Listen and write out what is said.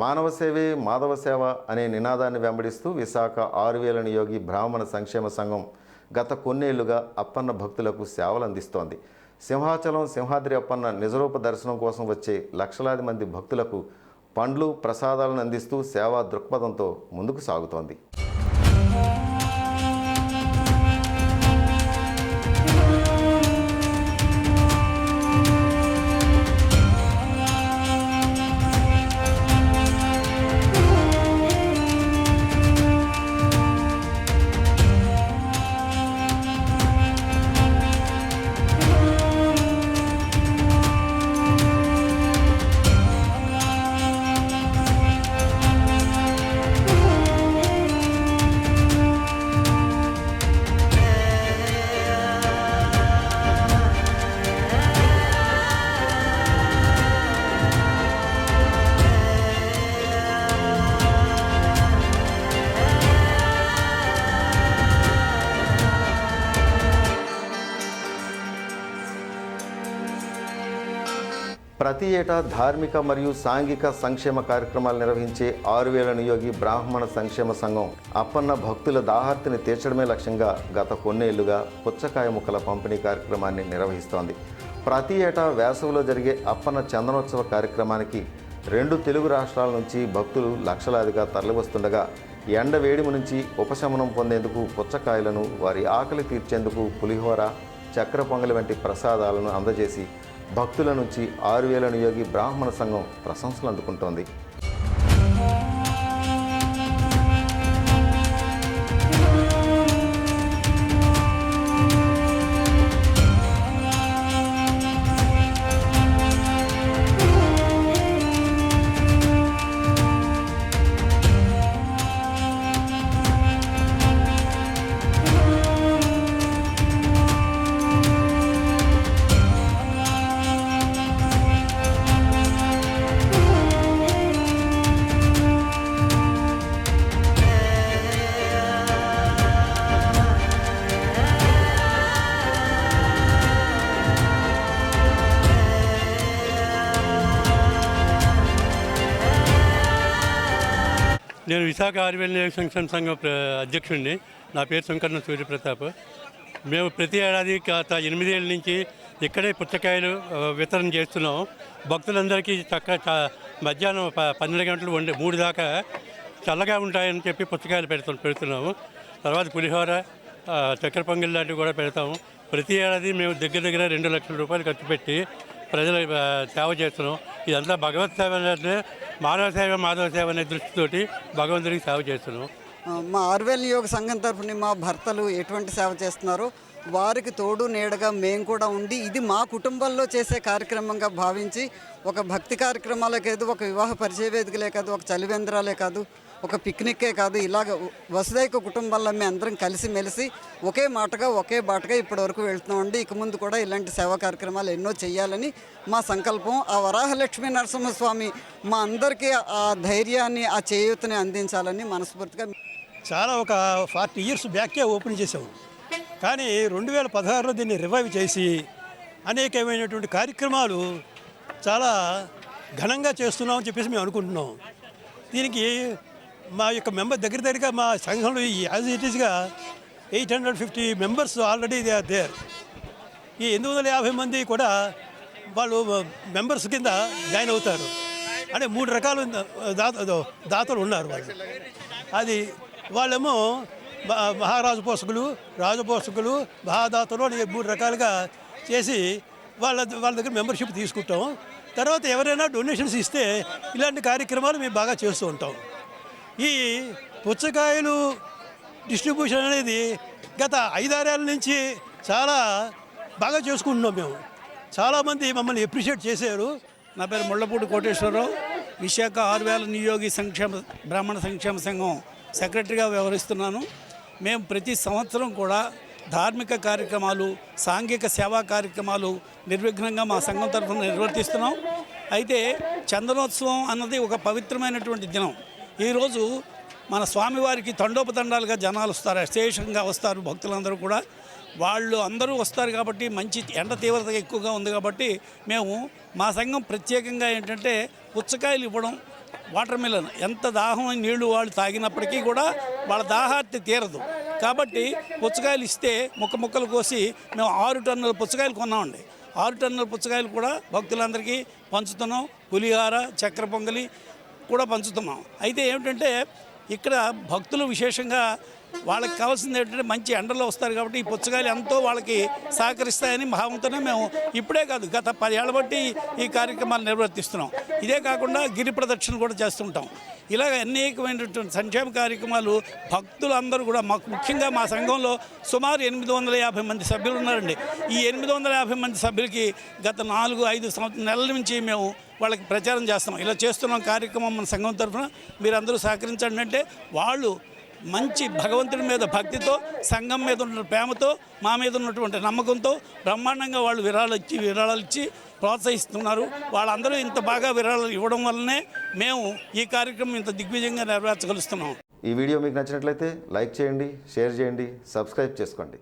మానవ సేవే మాధవ సేవ అనే నినాదాన్ని వెంబడిస్తూ విశాఖ ఆరు యోగి నియోగి బ్రాహ్మణ సంక్షేమ సంఘం గత కొన్నేళ్ళుగా అప్పన్న భక్తులకు సేవలు అందిస్తోంది. సింహాచలం సింహాద్రి అప్పన్న నిజరూప దర్శనం కోసం వచ్చే లక్షలాది మంది భక్తులకు పండ్లు ప్రసాదాలను అందిస్తూ సేవా దృక్పథంతో ముందుకు సాగుతోంది. ప్రతి ఏటా ధార్మిక మరియు సాంఘిక సంక్షేమ కార్యక్రమాలు నిర్వహించే ఆరు వేల నియోగి బ్రాహ్మణ సంక్షేమ సంఘం అప్పన్న భక్తుల దాహార్తిని తీర్చడమే లక్ష్యంగా గత కొన్నేళ్ళుగా పుచ్చకాయ ముక్కల పంపిణీ కార్యక్రమాన్ని నిర్వహిస్తోంది. ప్రతి ఏటా వేసవిలో జరిగే అప్పన్న చందనోత్సవ కార్యక్రమానికి రెండు తెలుగు రాష్ట్రాల నుంచి భక్తులు లక్షలాదిగా తరలివస్తుండగా ఎండ వేడిమి నుంచి ఉపశమనం పొందేందుకు పుచ్చకాయలను వారి ఆకలి తీర్చేందుకు పులిహోర చక్ర పొంగలి వంటి ప్రసాదాలను అందజేసి భక్తుల నుంచి ఆరు వేల నియోగి బ్రాహ్మణ సంఘం ప్రశంసలు అందుకుంటోంది. నేను విశాఖ ఆర్వెల్ సంక్షేమ సంఘం ప్ర- అధ్యక్షుడిని. నా పేరు శంకరన సూర్యప్రతాప్. మేము ప్రతి ఏడాది గత ఎనిమిదేళ్ళ నుంచి ఇక్కడే పుచ్చకాయలు వితరణ చేస్తున్నాం. భక్తులందరికీ చక్కగా మధ్యాహ్నం ప- పన్నెండు గంటలు వండి మూడు దాకా చల్లగా ఉంటాయని చెప్పి పుచ్చకాయలు పెడతాం పెడుతున్నాము. తర్వాత పులిహోర చక్కెర పొంగల్ లాంటివి కూడా పెడతాము. ప్రతి ఏడాది మేము దగ్గర దగ్గర రెండు లక్షల రూపాయలు ఖర్చు పెట్టి ప్రజల సేవ చేస్తున్నాం. ఇదంతా భగవత్ సేవ అంటే మానవ సేవ మాధవ సేవ అనే దృష్టితోటి భగవంతుడికి సేవ చేస్తున్నాం. మా ఆర్వెల్ యోగ సంఘం తరఫున మా భర్తలు ఎటువంటి సేవ చేస్తున్నారో వారికి తోడు నీడగా మేము కూడా ఉండి ఇది మా కుటుంబంలో చేసే కార్యక్రమంగా భావించి ఒక భక్తి కార్యక్రమాలే కాదు ఒక వివాహ పరిచయ వేదికలే కాదు ఒక చలివేంద్రాలే కాదు ఒక పిక్నిక్కే కాదు ఇలాగ వసుదైక కుటుంబాల్లో మేము అందరం కలిసి మెలిసి ఒకే మాటగా ఒకే బాటగా ఇప్పటి వరకు వెళ్తున్నామండి. ఇక ముందు కూడా ఇలాంటి సేవా కార్యక్రమాలు ఎన్నో చేయాలని మా సంకల్పం. ఆ వరాహలక్ష్మీ నరసింహస్వామి మా అందరికీ ఆ ధైర్యాన్ని ఆ చేయూతని అందించాలని మనస్ఫూర్తిగా చాలా ఒక ఫార్టీ ఇయర్స్ బ్యాకే ఓపెన్ చేసాము కానీ రెండు వేల పదహారులో దీన్ని రివైవ్ చేసి అనేకమైనటువంటి కార్యక్రమాలు చాలా ఘనంగా చేస్తున్నామని చెప్పేసి మేము అనుకుంటున్నాం. దీనికి మా యొక్క మెంబర్ దగ్గర దగ్గరగా మా సంఘంలో యాజ్ ఇట్ ఈస్గా eight hundred fifty members already they are there ఈ ఎనిమిది వందల యాభై మంది కూడా వాళ్ళు మెంబర్స్ కింద జాయిన్ అవుతారు. అంటే మూడు రకాలు దాత దాతలు ఉన్నారు వాళ్ళు. అది వాళ్ళేమో మహారాజు పోషకులు రాజపోషకులు మహాదాతలు అని మూడు రకాలుగా చేసి వాళ్ళ వాళ్ళ దగ్గర మెంబర్షిప్ తీసుకుంటాం. తర్వాత ఎవరైనా డొనేషన్స్ ఇస్తే ఇలాంటి కార్యక్రమాలు మేము బాగా చేస్తూ ఉంటాం. ఈ పుచ్చకాయలు డిస్ట్రిబ్యూషన్ అనేది గత ఐదారేళ్ళ నుంచి చాలా బాగా చేసుకుంటున్నాం మేము. చాలామంది మమ్మల్ని ఎప్రిషియేట్ చేశారు. నా పేరు ముళ్ళపూడి కోటేశ్వరరావు. విశాఖ ఆరు వేల నియోగి సంక్షేమ బ్రాహ్మణ సంక్షేమ సంఘం సెక్రటరీగా వ్యవహరిస్తున్నాను. మేము ప్రతి సంవత్సరం కూడా ధార్మిక కార్యక్రమాలు సాంఘిక సేవా కార్యక్రమాలు నిర్విఘ్నంగా మా సంఘం తరఫున నిర్వర్తిస్తున్నాం. అయితే చందనోత్సవం అన్నది ఒక పవిత్రమైనటువంటి దినం. ఈరోజు మన స్వామివారికి తండోపతండాలుగా జనాలు వస్తారు అశేషంగా వస్తారు భక్తులందరూ కూడా. వాళ్ళు అందరూ వస్తారు కాబట్టి మంచి ఎండ తీవ్రత ఎక్కువగా ఉంది కాబట్టి మేము మా సంఘం ప్రత్యేకంగా ఏంటంటే పుచ్చకాయలు ఇవ్వడం వాటర్ మిలన్ ఎంత దాహం నీళ్ళు వాళ్ళు తాగినప్పటికీ కూడా వాళ్ళ దాహార్తి తీరదు. కాబట్టి పుచ్చకాయలు ఇస్తే ముక్క ముక్కలు కోసి మేము ఆరు టన్నుల పుచ్చకాయలు కొన్నామండి. ఆరు టన్నుల పుచ్చకాయలు కూడా భక్తులందరికీ పంచుతున్నాం. పులిహార చక్ర పొంగలి కూడా పంచుతున్నాం. అయితే ఏమిటంటే ఇక్కడ భక్తులు విశేషంగా వాళ్ళకి కావాల్సింది ఏంటంటే మంచి ఎండలో వస్తారు కాబట్టి ఈ పుచ్చకాయలు ఎంతో వాళ్ళకి సహకరిస్తాయని భావంతోనే మేము ఇప్పుడే కాదు గత పదేళ్ళ బట్టి ఈ కార్యక్రమాలు నిర్వర్తిస్తున్నాం. ఇదే కాకుండా గిరి ప్రదక్షిణ కూడా చేస్తుంటాం. ఇలాగ అనేకమైనటువంటి సంక్షేమ కార్యక్రమాలు భక్తులందరూ కూడా మాకు ముఖ్యంగా మా సంఘంలో సుమారు ఎనిమిది వందల యాభై మంది సభ్యులు ఉన్నారండి. ఈ ఎనిమిది వందల యాభై మంది సభ్యులకి గత నాలుగు ఐదు సంవత్సరం నెలల నుంచి మేము వాళ్ళకి ప్రచారం చేస్తున్నాం. ఇలా చేస్తున్నాం కార్యక్రమం మన సంఘం తరఫున మీరందరూ సహకరించండి అంటే వాళ్ళు మంచి భగవంతుడి మీద భక్తితో సంఘం మీద ఉన్న ప్రేమతో మా మీద ఉన్నటువంటి నమ్మకంతో బ్రహ్మాండంగా వాళ్ళు విరాళాలు ఇచ్చి విరాళాలు ఇచ్చి ప్రోత్సహిస్తున్నారు. వాళ్ళందరూ ఇంత బాగా విరాళాలు ఇవ్వడం వల్లనే మేము ఈ కార్యక్రమం ఇంత దిగ్విజయంగా నెరవేర్చగలుస్తున్నాం. ఈ వీడియో మీకు నచ్చినట్లయితే లైక్ చేయండి షేర్ చేయండి సబ్స్క్రైబ్ చేసుకోండి.